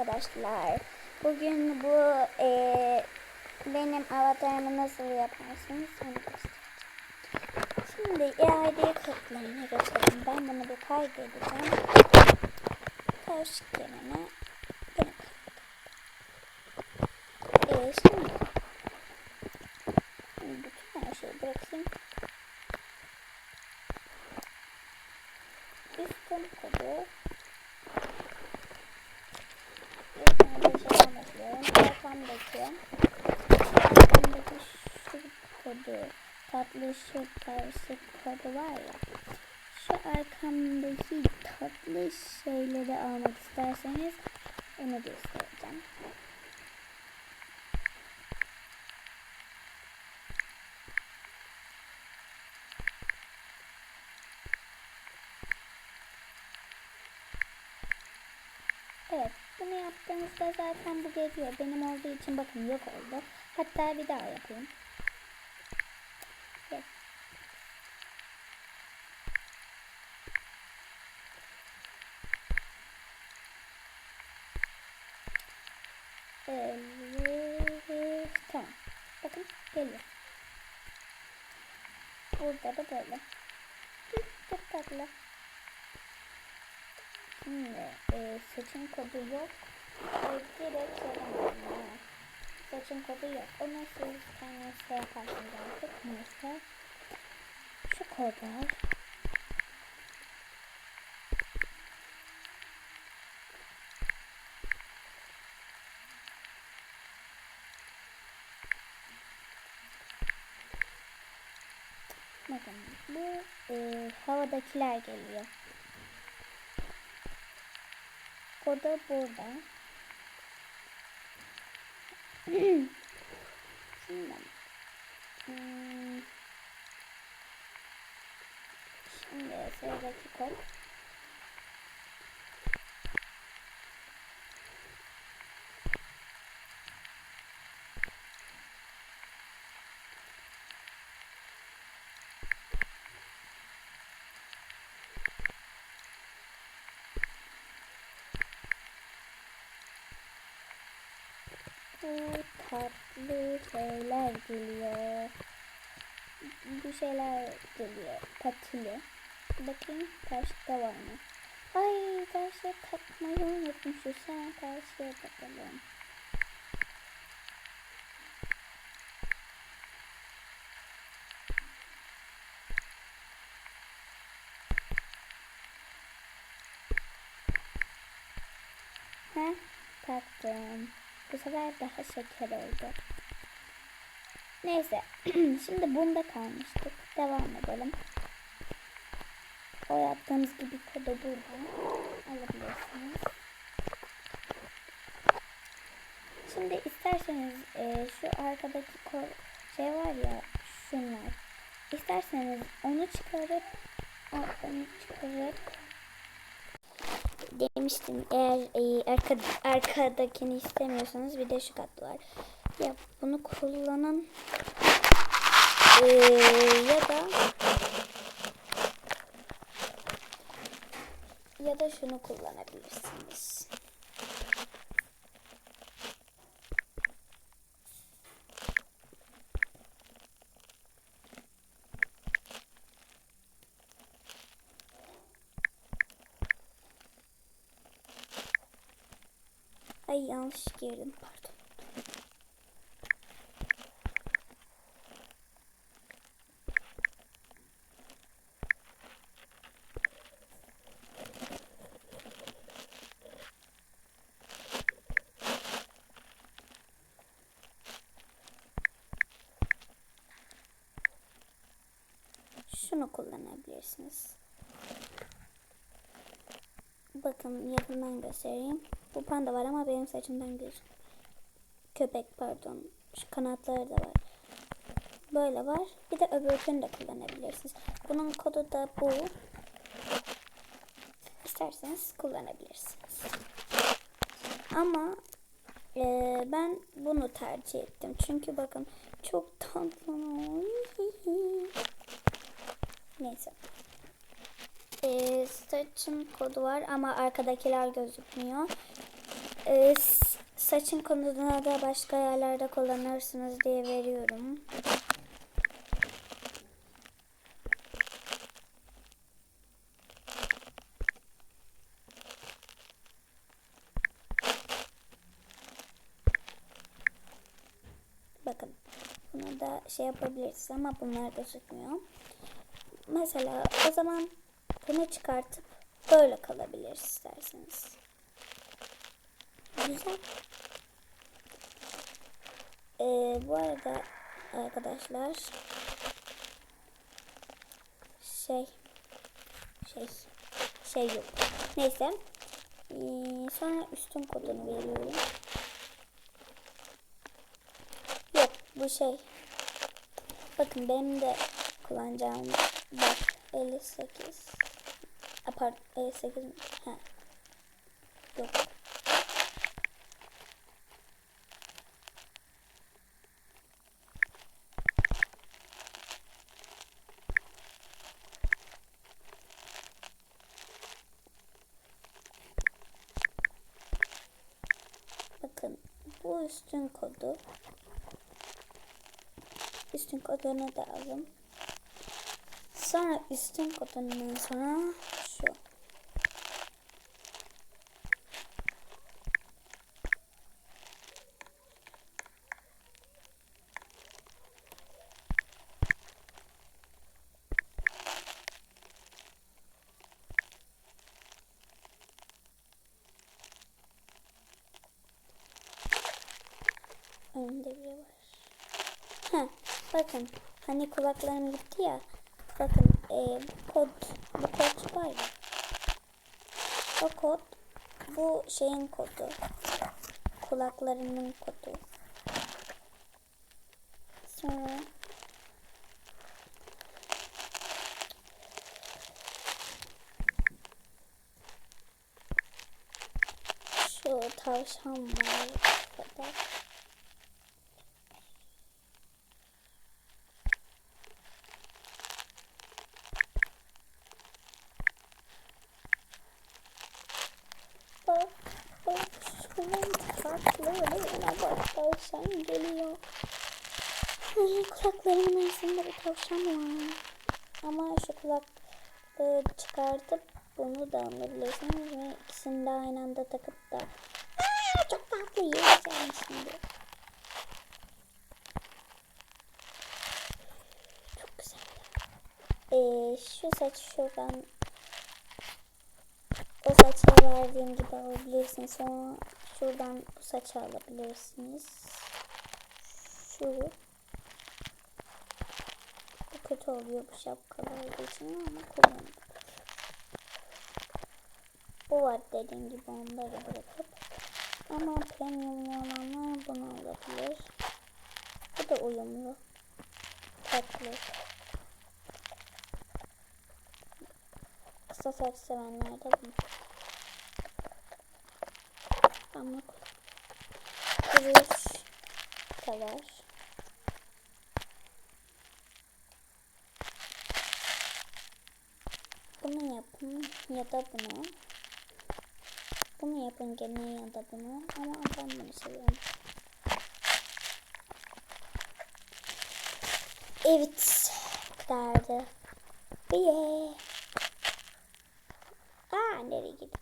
Arkadaşlar bugün bu eee, benim avatarımı nasıl yaparsınız onu göstereceğim. Şimdi iade kodlarına geçelim. Ben bunu bir kaydedeceğim. Kaydedeceğim. Eee şimdi şimdi bütün her şeyi bırakayım. Üstün kodu Arkamdaki arkamdaki şu kodu tatlı şu karışık kodu var ya şu arkamdaki tatlı şeyleri almak isterseniz onu göstereceğim. Evet, bunu yaptığınızda zaten bu geliyor. Benim olduğu için bakın yok oldu. Hatta bir daha yapayım. Evet. Evet, tamam. Geliyor. Burada da böyle. Çok tatlı. Şimdi e, seçim kodu yok. E, direkt söylemem. Seçim kodu yok. Onu siz kendiniz şey yaparsınız artık. Neyse. Şu kodlar. Bakın bu e, havadakiler geliyor. O da burada. Şimdi hmm, şimdi sıradaki kod. Tatlı şeyler geliyor. Bu şeyler geliyor. Patili. Bakayım karşıda var mı? Ay karşıya takmayı unutmuşuz. Hemen karşıya takalım. Heh, taktım. Bu sefer daha şeker oldu. Neyse. Şimdi bunda kalmıştık. Devam edelim. O yaptığımız gibi kodu buradan alabilirsiniz. Şimdi isterseniz e, şu arkadaki kod şey var ya şunlar. İsterseniz onu çıkarıp onu çıkarıp demiştim eğer e, arka, arkadakini istemiyorsanız bir de şu katlı var. Ya bunu kullanın E, ya da ya da şunu kullanabilirsiniz. Ay yanlış girdim pardon. Şunu kullanabilirsiniz. Bakın yakından göstereyim. Bu panda var ama benim saçımdan bir köpek pardon. Şu kanatları da var. Böyle var. Bir de öbürkünü de kullanabilirsiniz. Bunun kodu da bu. İsterseniz kullanabilirsiniz. Ama e, ben bunu tercih ettim. Çünkü bakın çok tatlı. Neyse. Ee, saçım kodu var ama arkadakiler gözükmüyor. S- saçın konusunda da başka yerlerde kullanırsınız diye veriyorum. Bakın bunu da şey yapabiliriz ama bunlar gözükmüyor. Mesela o zaman bunu çıkartıp böyle kalabilir isterseniz. Güzel. Ee, bu arada arkadaşlar şey şey şey yok. Neyse. Ee, sonra üstün kodunu veriyorum. Yok bu şey. Bakın benim de kullanacağım bak 58. A, pardon 58 mi? Ha. Yok. Bakın bu üstün kodu. Üstün kodunu da alın. Sonra üstün kodundan sonra şu. Önünde biri var. Ha, bakın hani kulaklarım gitti ya. Bakın e, kod bu kod var ya. O kod bu şeyin kodu. Kulaklarımın kodu. Sonra şu tavşan var. Burada. Bak, bak, şunun kulaklarına bak, tavşan geliyor. Kulaklarımın arasında bir tavşan var. Ama şu kulaklığı çıkartıp bunu da alabilirsiniz ve ikisini de aynı anda takıp da Aa, çok tatlı yiyeceğim şimdi. Çok güzel. Ee, şu saç şuradan o saça verdiğim gibi alabilirsiniz. Sonra şuradan bu saçı alabilirsiniz. Şu. Bu kötü oluyor bu şapkalar için ama kullanın. Bu var dediğim gibi onları bırakıp. Ama premium olanlar bunu alabilir. Bu da uyumlu. Tatlı. Kısa saç sevenler de bunu. Pamuk. Kuruş kadar. Bunu yapın ya da bunu. Bunu yapın gene ya da bunu. Ama ben bunu seviyorum. Evet. Kadardı. Yeah. Aa nereye gitti?